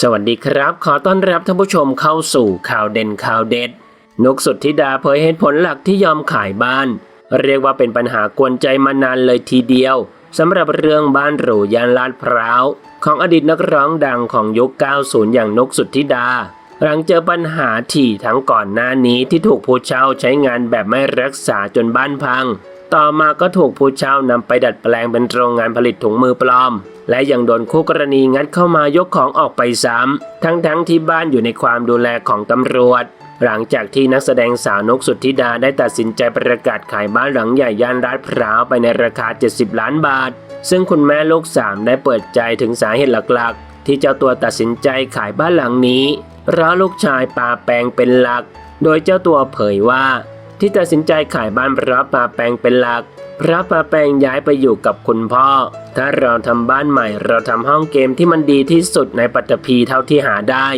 สวัสดีครับ ขอต้อนรับท่านผู้ชมเข้าสู่ข่าวเด่นข่าวเด็ด นกสุดธิดาเผยเหตุผลหลักที่ยอมขายบ้าน เรียกว่าเป็นปัญหากวนใจมานานเลยทีเดียวสำหรับเรื่องบ้านหรูย่านลาดพร้าว ของอดีตนักร้องดังของยุค 90 อย่างนกสุดธิดา หลังเจอปัญหาถี่ทั้งก่อนหน้านี้ที่ถูกผู้เช่าใช้งานแบบไม่รักษาจนบ้านพัง ต่อมาก็ถูกผู้เช่านำไปดัดแปลงเป็นโรงงานผลิตถุงมือปลอม และยังโดนคู่กรณีงัดเข้ามายกของออกไปซ้ำทั้งๆที่บ้านอยู่ในความดูแลของตำรวจ หลังจากที่นักแสดงสาวนกสุทธิดาได้ตัดสินใจประกาศขายบ้านหลังใหญ่ย่านลาดพร้าวไปในราคา 70 ล้านบาท ซึ่งคุณแม่ลูกสามได้เปิดใจถึงสาเหตุหลักๆ ที่เจ้าตัวตัดสินใจขายบ้านหลังนี้เพราะลูกชายปาแปงเป็นหลัก โดยเจ้าตัวเผยว่า ที่ตัดสินใจขายบ้านเพราะปาแปงเป็นหลัก พราะปาแปงย้ายไปอยู่กับคุณพ่อ ถ้าเราทำบ้านใหม่เราทำห้องเกมที่มันดีที่สุดในปัตตภีเท่าที่หาได้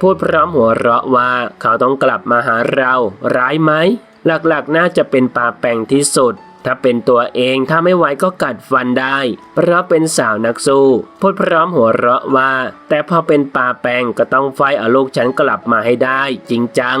พูดพร้อมหัวเราะว่าเขาต้องกลับมาหาเรา ร้ายไหม หลักๆน่าจะเป็นปาแปงที่สุดถ้าเป็นตัวเองถ้าไม่ไหวก็กัดฟันได้ เพราะเป็นสาวนักสู้พูดพร้อมหัวเราะว่า แต่พอเป็นปาแปงก็ต้องไฟเอาลูกฉันกลับมาให้ได้ จริงจัง